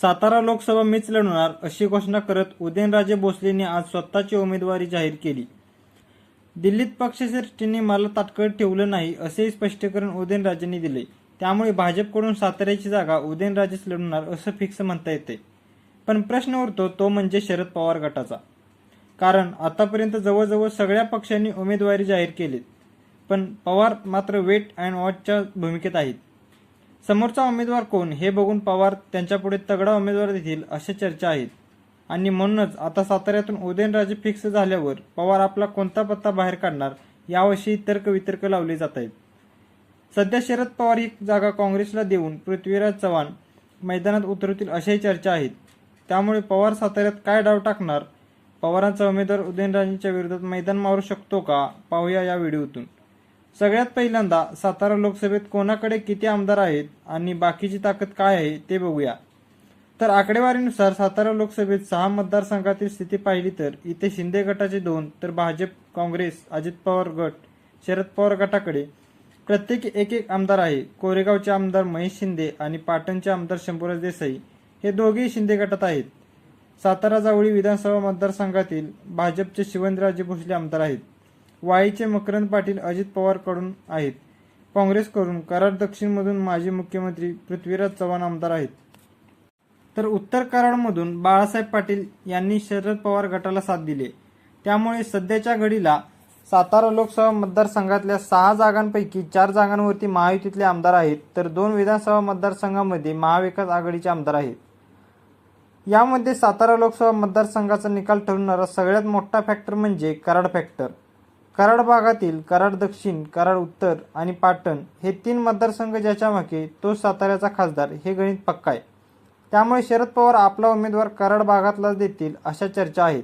सातारा लोकसभा मीच लढवणार अशी घोषणा करत उदयनराजे भोसलेंनी आज स्वतःची उमेदवारी जाहीर केली. दिल्लीत पक्षश्रेष्ठींनी मला ताटकळत ठेवलं नाही असेही स्पष्टीकरण उदयनराजेंनी दिले. त्यामुळे भाजपकडून साताऱ्याची जागा उदयनराजेच लढवणार असं फिक्स म्हणता येते. पण प्रश्न उरतो तो म्हणजे शरद पवार गटाचा. कारण आतापर्यंत जवळजवळ सगळ्या पक्षांनी उमेदवारी जाहीर केलीत. पण पवार मात्र वेट अँड वॉचच्या भूमिकेत आहेत. समोरचा उमेदवार कोण हे बघून पवार त्यांच्यापुढे तगडा उमेदवार देतील अशा चर्चा आहेत आणि म्हणूनच आता साताऱ्यातून उदयनराजे फिक्स झाल्यावर पवार आपला कोणता पत्ता बाहेर काढणार याविषयी तर्कवितर्क लावले जात आहेत. सध्या शरद पवार ही जागा काँग्रेसला देऊन पृथ्वीराज चव्हाण मैदानात उतरवतील अशाही चर्चा आहेत. त्यामुळे पवार साताऱ्यात काय डाव टाकणार? पवारांचा उमेदवार उदयनराजेंच्या विरोधात मैदान मारू शकतो का? पाहूया या व्हिडिओतून. सगळ्यात पहिल्यांदा सातारा लोकसभेत कोणाकडे किती आमदार आहेत आणि बाकीची ताकद काय आहे ते बघूया. तर आकडेवारीनुसार सातारा लोकसभेत सहा मतदारसंघातील स्थिती पाहिली तर इथे शिंदे गटाचे दोन तर भाजप काँग्रेस अजित पवार गट शरद पवार गटाकडे प्रत्येकी एक एक आमदार आहे. कोरेगावचे आमदार महेश शिंदे आणि पाटणचे आमदार शंभूराज देसाई हे दोघेही शिंदे गटात आहेत. सातारा जावळी विधानसभा मतदारसंघातील भाजपचे शिवंतराजे भोसले आमदार आहेत. वाईचे मकरंद पाटील अजित पवारकडून आहेत. काँग्रेसकडून कराड दक्षिणमधून माजी मुख्यमंत्री पृथ्वीराज चव्हाण आमदार आहेत. तर उत्तर कराडमधून बाळासाहेब पाटील यांनी शरद पवार गटाला साथ दिली. त्यामुळे सध्याच्या घडीला सातारा लोकसभा मतदारसंघातल्या सहा जागांपैकी चार जागांवरती महायुतीतले आमदार आहेत तर दोन विधानसभा मतदारसंघामध्ये महाविकास आघाडीचे आमदार आहेत. यामध्ये सातारा लोकसभा मतदारसंघाचा निकाल ठरवणारा सगळ्यात मोठा फॅक्टर म्हणजे कराड फॅक्टर कराड भागातील कराड दक्षिण कराड उत्तर आणि पाटण हे तीन मतदारसंघ ज्याच्या मागे तो साताऱ्याचा खासदार हे गणित पक्का आहे. त्यामुळे शरद पवार आपला उमेदवार कराड भागातलाच देतील अशा चर्चा आहेत.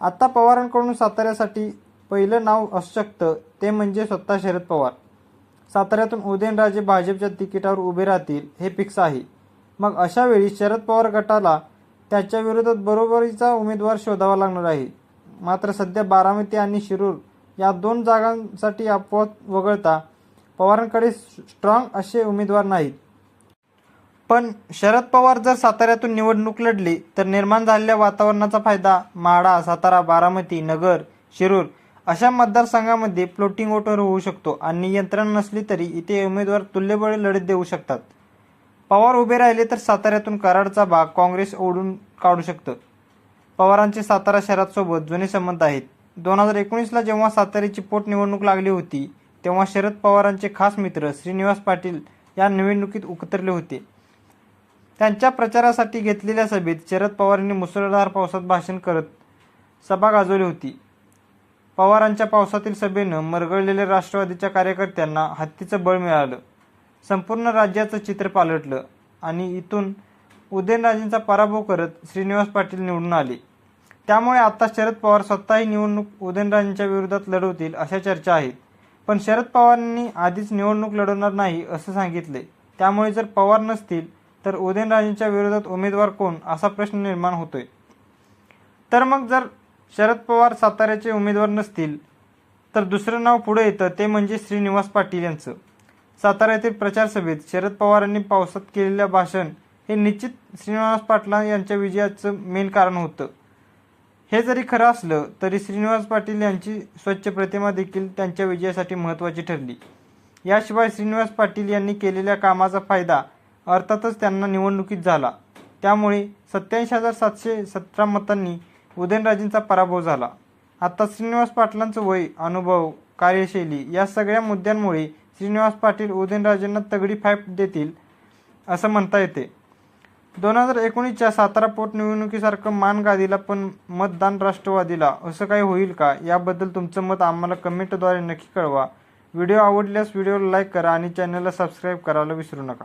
आता पवारांकडून साताऱ्यासाठी पहिलं नाव असू शकतं ते म्हणजे स्वतः शरद पवार. साताऱ्यातून उदयनराजे भाजपच्या तिकिटावर उभे राहतील हे फिक्स आहे. मग अशा वेळी शरद पवार गटाला त्याच्या विरोधात बरोबरीचा उमेदवार शोधावा लागणार आहे. मात्र सध्या बारामती आणि शिरूर या दोन जागांसाठी अपवाद वगळता पवारांकडे स्ट्रॉंग असे उमेदवार नाहीत. पण शरद पवार जर साताऱ्यातून निवडणूक लढली तर निर्माण झालेल्या वातावरणाचा फायदा माडा सातारा बारामती नगर शिरूर अशा मतदारसंघामध्ये फ्लोटिंग वोटर होऊ शकतो आणि यंत्रणा नसली तरी इथे उमेदवार तुल्यबळ लढत देऊ शकतात. पवार उभे राहिले तर साताऱ्यातून कराडचा भाग काँग्रेस ओढून काढू शकतं. पवारांचे सातारा शहरासोबत जुने संबंध आहेत. दोन हजार एकोणीसला जेव्हा साताऱ्याची पोटनिवडणूक लागली होती तेव्हा शरद पवारांचे खास मित्र श्रीनिवास पाटील या निवडणुकीत उतरले होते. त्यांच्या प्रचारासाठी घेतलेल्या सभेत शरद पवारांनी मुसळधार पावसात भाषण करत सभा गाजवली होती. पवारांच्या पावसातील सभेनं मरगळलेल्या राष्ट्रवादीच्या कार्यकर्त्यांना हत्तीचं बळ मिळालं. संपूर्ण राज्याचं चित्र पालटलं आणि इथून उदयनराजेंचा पराभव करत श्रीनिवास पाटील निवडून आले. त्यामुळे आता शरद पवार स्वतःही निवडणूक उदयनराजेंच्या विरोधात लढवतील अशा चर्चा आहेत. पण शरद पवारांनी आधीच निवडणूक लढवणार नाही असं सांगितले. त्यामुळे जर पवार नसतील तर उदयनराजेंच्या विरोधात उमेदवार कोण असा प्रश्न निर्माण होतोय? तर मग जर शरद पवार साताऱ्याचे उमेदवार नसतील तर दुसरं नाव पुढे येतं ते म्हणजे श्रीनिवास पाटील यांचं. सातारा येथील प्रचार सभेत शरद पवारांनी पावसात केलेलं भाषण हे निश्चित श्रीनिवास पाटला यांच्या विजयाचं मेन कारण होतं. हे जरी खरं असलं तरी श्रीनिवास पाटील यांची स्वच्छ प्रतिमा देखील त्यांच्या विजयासाठी महत्त्वाची ठरली. याशिवाय श्रीनिवास पाटील यांनी केलेल्या कामाचा फायदा अर्थातच त्यांना निवडणुकीत झाला. त्यामुळे सत्याऐंशी हजार सातशे सतरा मतांनी उदयनराजेंचा पराभव झाला. आता श्रीनिवास पाटलांचं वय अनुभव कार्यशैली या सगळ्या मुद्द्यांमुळे श्रीनिवास पाटील उदयनराजेंना तगडी फाईप देतील असं म्हणता येते. दोन हजार एकोणीसच्या सातारा पोटनिवडणुकीसारखं मान गादीला पण मतदान राष्ट्रवादीला. असं काही होईल का? याबद्दल तुमचं मत आम्हाला कमेंटद्वारे नक्की कळवा. व्हिडिओ आवडल्यास व्हिडिओला लाईक करा आणि चॅनलला सबस्क्राईब करायला विसरू नका.